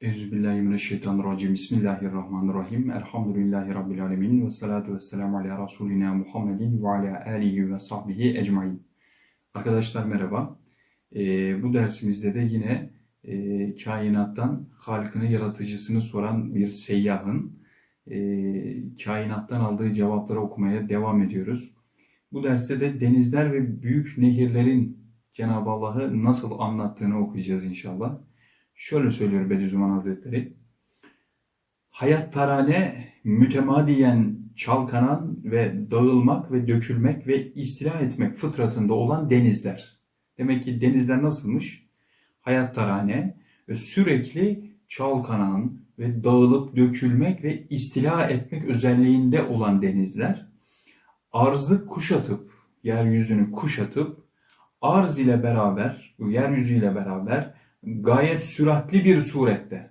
Euzubillahimineşşeytanirracim. Bismillahirrahmanirrahim. Elhamdülillahi Rabbil alemin. Ve salatu ve selamu ala Resulina Muhammedin ve ala alihi ve sahbihi ecmain. Arkadaşlar merhaba. Ee, bu dersimizde de yine e, kainattan Halık'ını, yaratıcısını soran bir seyyahın e, kainattan aldığı cevapları okumaya devam ediyoruz. Bu derste de denizler ve büyük nehirlerin Cenab-ı Allah'ı nasıl anlattığını okuyacağız inşallah. Şöyle söylüyor Bediüzzaman Hazretleri. Hayat tarane mütemadiyen çalkanan ve dağılmak ve dökülmek ve istila etmek fıtratında olan denizler. Demek ki denizler nasılmış? Hayat tarane sürekli çalkanan ve dağılıp dökülmek ve istila etmek özelliğinde olan denizler. Arzı kuşatıp, yeryüzünü kuşatıp, arz ile beraber, yeryüzü ile beraber gayet süratli bir surette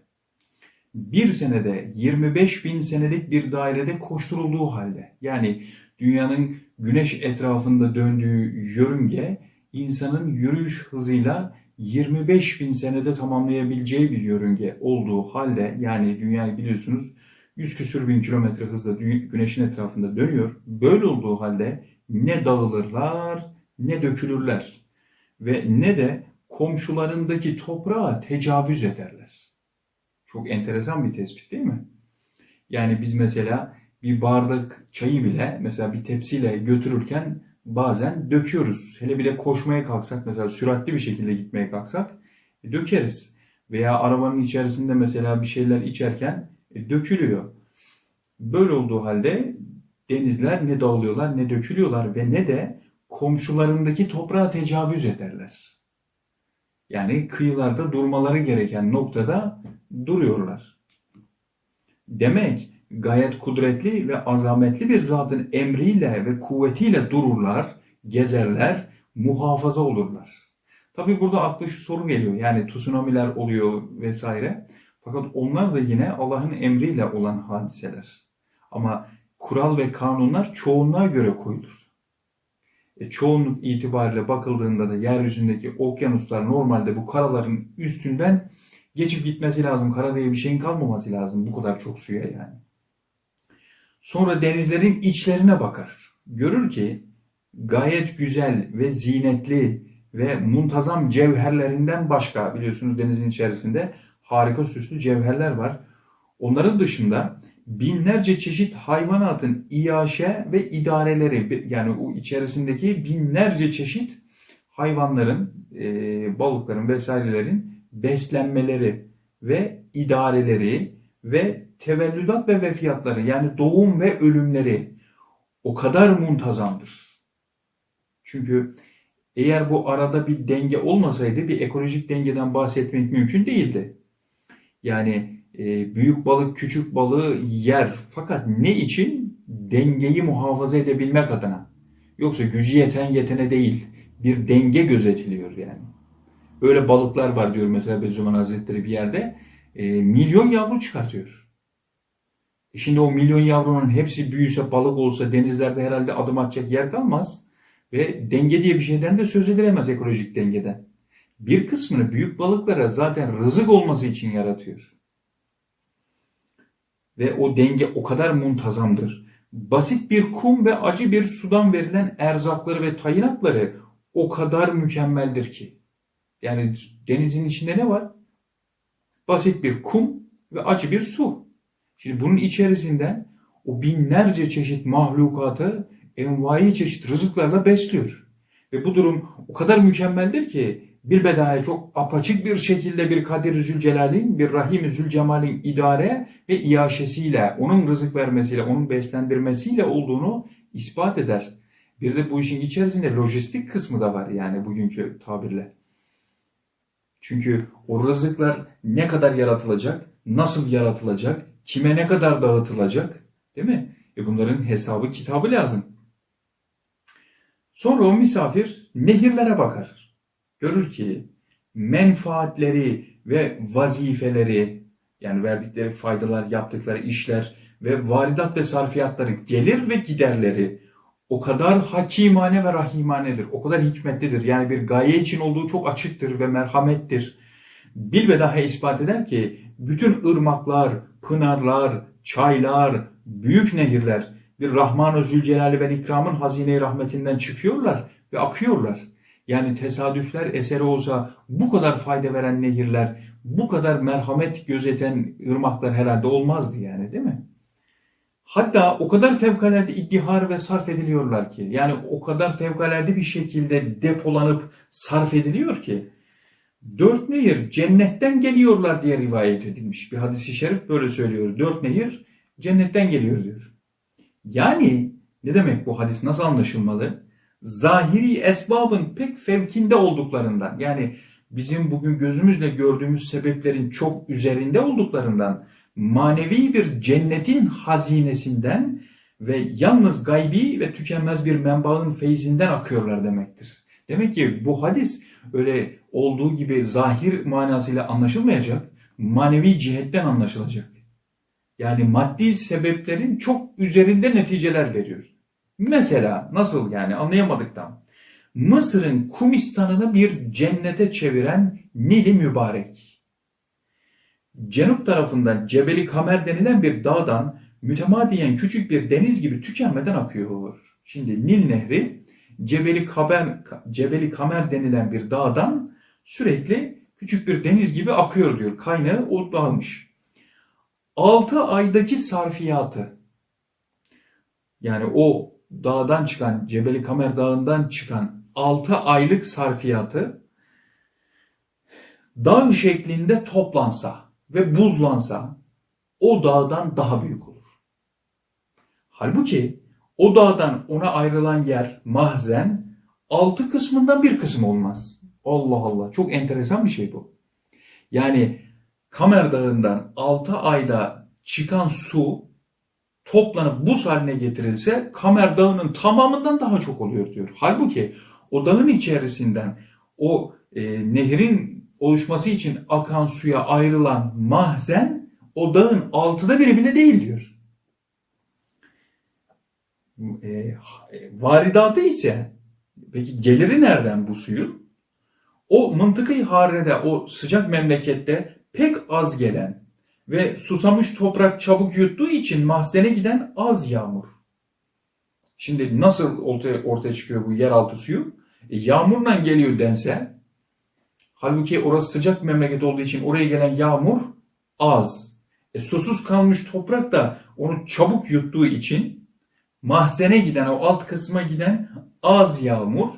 bir senede 25 bin senelik bir dairede koşturulduğu halde yani dünyanın güneş etrafında döndüğü yörünge insanın yürüyüş hızıyla 25 bin senede tamamlayabileceği bir yörünge olduğu halde yani dünyayı biliyorsunuz 100 küsür bin kilometre hızla güneşin etrafında dönüyor. Böyle olduğu halde ne dağılırlar ne dökülürler ve ne de komşularındaki toprağa tecavüz ederler. Çok enteresan bir tespit değil mi? Yani biz mesela bir bardak çayı bile mesela bir tepsiyle götürürken bazen döküyoruz. Hele bile koşmaya kalksak mesela süratli bir şekilde gitmeye kalksak e, dökeriz. Veya arabanın içerisinde mesela bir şeyler içerken e, dökülüyor. Böyle olduğu halde denizler ne dağılıyorlar ne dökülüyorlar ve ne de komşularındaki toprağa tecavüz ederler. Yani kıyılarda durmaları gereken noktada duruyorlar. Demek gayet kudretli ve azametli bir zatın emriyle ve kuvvetiyle dururlar, gezerler, muhafaza olurlar. Tabi burada aklı şu soru geliyor. Yani tsunamiler oluyor vesaire. Fakat onlar da yine Allah'ın emriyle olan hadiseler. Ama kural ve kanunlar çoğunluğa göre koyulur. E, çoğunluk itibariyle bakıldığında da yeryüzündeki okyanuslar normalde bu karaların üstünden geçip gitmesi lazım. Kara diye bir şeyin kalmaması lazım bu kadar çok suya yani. Sonra denizlerin içlerine bakar. Görür ki gayet güzel ve zinetli ve muntazam cevherlerinden başka biliyorsunuz denizin içerisinde harika süslü cevherler var. Onların dışında binlerce çeşit hayvanatın iaşe ve idareleri yani o içerisindeki binlerce çeşit hayvanların, e, balıkların vesairelerin beslenmeleri ve idareleri ve tevellüdat ve vefiyatları yani doğum ve ölümleri o kadar muntazamdır. Çünkü eğer bu arada bir denge olmasaydı bir ekolojik dengeden bahsetmek mümkün değildi. Yani büyük balık küçük balığı yer. Fakat ne için? Dengeyi muhafaza edebilmek adına. Yoksa gücü yeten yetene değil. Bir denge gözetiliyor yani. Öyle balıklar var diyor mesela Bediüzzaman Hazretleri bir yerde. E, milyon yavru çıkartıyor. E şimdi o milyon yavrunun hepsi büyüse balık olsa denizlerde herhalde adım atacak yer kalmaz. Ve denge diye bir şeyden de söz edilemez ekolojik dengeden. Bir kısmını büyük balıklara zaten rızık olması için yaratıyor ve o denge o kadar muntazamdır. Basit bir kum ve acı bir sudan verilen erzakları ve tayinatları o kadar mükemmeldir ki. Yani denizin içinde ne var? Basit bir kum ve acı bir su. Şimdi bunun içerisinden o binlerce çeşit mahlukatı envai çeşit rızıklarla besliyor. Ve bu durum o kadar mükemmeldir ki bir bedaya çok apaçık bir şekilde bir Kadir Zülcelal'in, bir Rahim Zülcemal'in idare ve iaşesiyle, onun rızık vermesiyle, onun beslendirmesiyle olduğunu ispat eder. Bir de bu işin içerisinde lojistik kısmı da var yani bugünkü tabirle. Çünkü o rızıklar ne kadar yaratılacak, nasıl yaratılacak, kime ne kadar dağıtılacak değil mi? E bunların hesabı kitabı lazım. Sonra o misafir nehirlere bakar görür ki menfaatleri ve vazifeleri yani verdikleri faydalar, yaptıkları işler ve varidat ve sarfiyatları, gelir ve giderleri o kadar hakimane ve rahimanedir. O kadar hikmetlidir. Yani bir gaye için olduğu çok açıktır ve merhamettir. bilbedahe ispat eder ki bütün ırmaklar, pınarlar, çaylar, büyük nehirler bir Rahman-ı Zülcelal ve İkram'ın hazine rahmetinden çıkıyorlar ve akıyorlar. Yani tesadüfler eseri olsa bu kadar fayda veren nehirler, bu kadar merhamet gözeten ırmaklar herhalde olmazdı yani değil mi? Hatta o kadar fevkalade iddihar ve sarf ediliyorlar ki yani o kadar fevkalade bir şekilde depolanıp sarf ediliyor ki dört nehir cennetten geliyorlar diye rivayet edilmiş. Bir hadisi şerif böyle söylüyor. Dört nehir cennetten geliyor diyor. Yani ne demek bu hadis nasıl anlaşılmalı? Zahiri esbabın pek fevkinde olduklarından yani bizim bugün gözümüzle gördüğümüz sebeplerin çok üzerinde olduklarından manevi bir cennetin hazinesinden ve yalnız gaybi ve tükenmez bir menbaın feyzinden akıyorlar demektir. Demek ki bu hadis öyle olduğu gibi zahir manasıyla anlaşılmayacak, manevi cihetten anlaşılacak. Yani maddi sebeplerin çok üzerinde neticeler veriyor. Mesela nasıl yani anlayamadık tam. Mısır'ın Kumistan'ını bir cennete çeviren Nil-i Mübarek. Cenup tarafından Cebeli Kamer denilen bir dağdan mütemadiyen küçük bir deniz gibi tükenmeden akıyor. Şimdi Nil Nehri Cebeli Kamer, Cebeli Kamer denilen bir dağdan sürekli küçük bir deniz gibi akıyor diyor. Kaynağı o dağmış. 6 aydaki sarfiyatı yani o dağdan çıkan Cebeli Kamer Dağı'ndan çıkan 6 aylık sarfiyatı dağ şeklinde toplansa ve buzlansa o dağdan daha büyük olur. Halbuki o dağdan ona ayrılan yer mahzen altı kısmından bir kısım olmaz. Allah Allah çok enteresan bir şey bu. Yani Kamer Dağı'ndan 6 ayda çıkan su toplanıp buz haline getirilse Kamer Dağı'nın tamamından daha çok oluyor diyor. Halbuki o dağın içerisinden o e, nehrin oluşması için akan suya ayrılan mahzen o dağın altıda biri bile değil diyor. E, varidatı ise peki geliri nereden bu suyun? O mıntıkayı harede o sıcak memlekette pek az gelen ve susamış toprak çabuk yuttuğu için mahzene giden az yağmur. Şimdi nasıl ortaya, ortaya çıkıyor bu yeraltı suyu? E, yağmurla geliyor dense, halbuki orası sıcak memleket olduğu için oraya gelen yağmur az. E, susuz kalmış toprak da onu çabuk yuttuğu için mahzene giden, o alt kısma giden az yağmur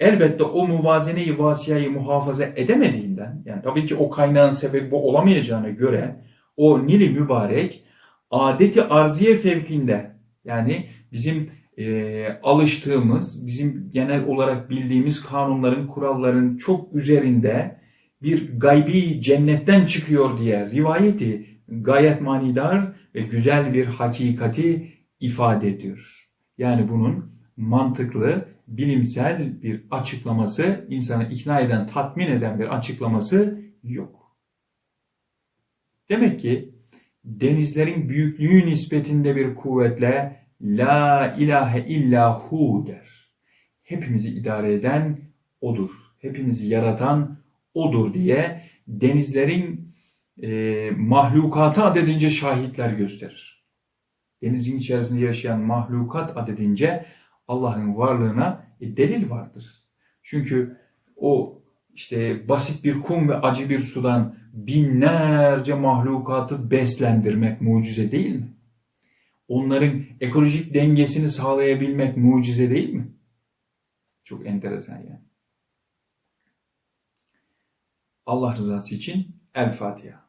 elbette o muvazeneyi vasiyayı muhafaza edemediğinden yani tabii ki o kaynağın sebebi bu olamayacağına göre o Nil-i Mübarek adeti arziye fevkinde yani bizim e, alıştığımız, bizim genel olarak bildiğimiz kanunların, kuralların çok üzerinde bir gaybi cennetten çıkıyor diye rivayeti gayet manidar ve güzel bir hakikati ifade ediyor. Yani bunun mantıklı, bilimsel bir açıklaması, insanı ikna eden, tatmin eden bir açıklaması yok. Demek ki denizlerin büyüklüğü nispetinde bir kuvvetle La ilahe illa hu der. Hepimizi idare eden odur. Hepimizi yaratan odur diye denizlerin e, mahlukatı adedince şahitler gösterir. Denizin içerisinde yaşayan mahlukat adedince Allah'ın varlığına e, delil vardır. Çünkü o işte basit bir kum ve acı bir sudan binlerce mahlukatı beslendirmek mucize değil mi? Onların ekolojik dengesini sağlayabilmek mucize değil mi? Çok enteresan yani. Allah rızası için El Fatiha.